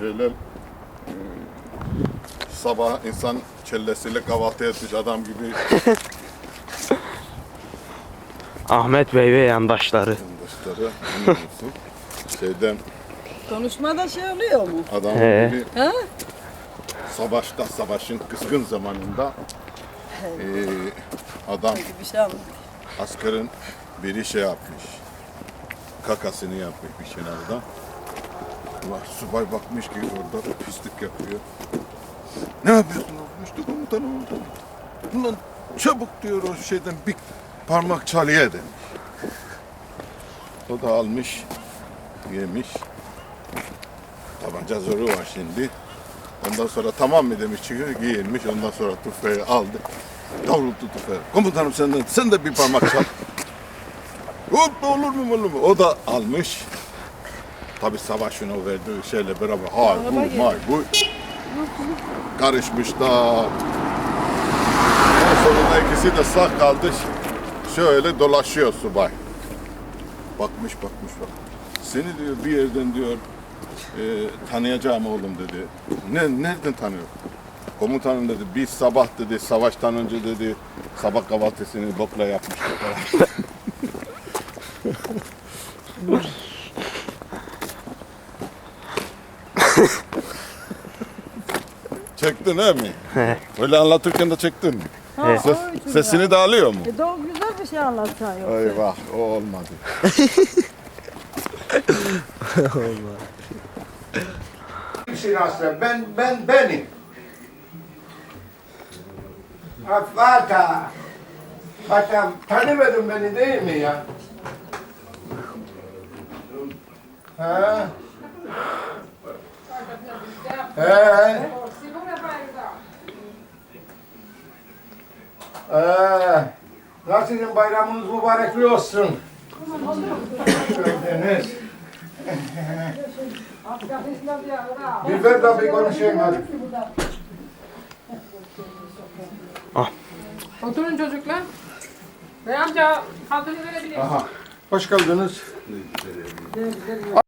Şöyle e, sabah insan kellesiyle kahvaltı etmiş adam gibi Ahmet Bey ve yandaşları. yandaşları anlıyorsun. Şeyden Konuşmada şey oluyor mu? adam He. gibi Ha? savaşta savaşın kızgın zamanında e, adam bir şey anladım. askerin biri şey yapmış. Kakasını yapmış bir kenarda. Ulan subay bakmış ki orada pislik yapıyor. Ne yapıyorsun? İşte komutanım orada. Ulan çabuk diyor o şeyden bir parmak çalıya demiş. O da almış, yemiş. Tabanca zoru var şimdi. Ondan sonra tamam mı demiş çıkıyor giyinmiş. Ondan sonra tüfeği aldı. Doğrulttu tüfeği. Komutanım senden sen de bir parmak çal. Hop olur mu olur mu? O da almış. Tabi savaşın o verdiği şeyle beraber hay bu may bu karışmışlar. En sonunda ikisi de sağ kaldı. Şöyle dolaşıyor subay. Bakmış bakmış bak. Seni diyor bir yerden diyor e, tanıyacağım oğlum dedi. Ne nereden tanıyor? Komutanım dedi biz sabah dedi savaştan önce dedi sabah kahvaltısını bokla yapmıştık Çektin he mi? Öyle anlatırken de çektin mi? Ha, o için sesini de alıyor mu? E doğru güzel bir şey anlatsan yok. Eyvah o olmadı. Kimsin aslen? Ben, ben benim. Afata. Hatta tanımadın beni değil mi ya? Ha? He. Ee, nasılsın bayramınız mübarekli olsun. Gördünüz. Bir ver de bir konuşayım hadi. Oturun çocuklar. Bey amca haltını verebilir Aha. Hoş geldiniz.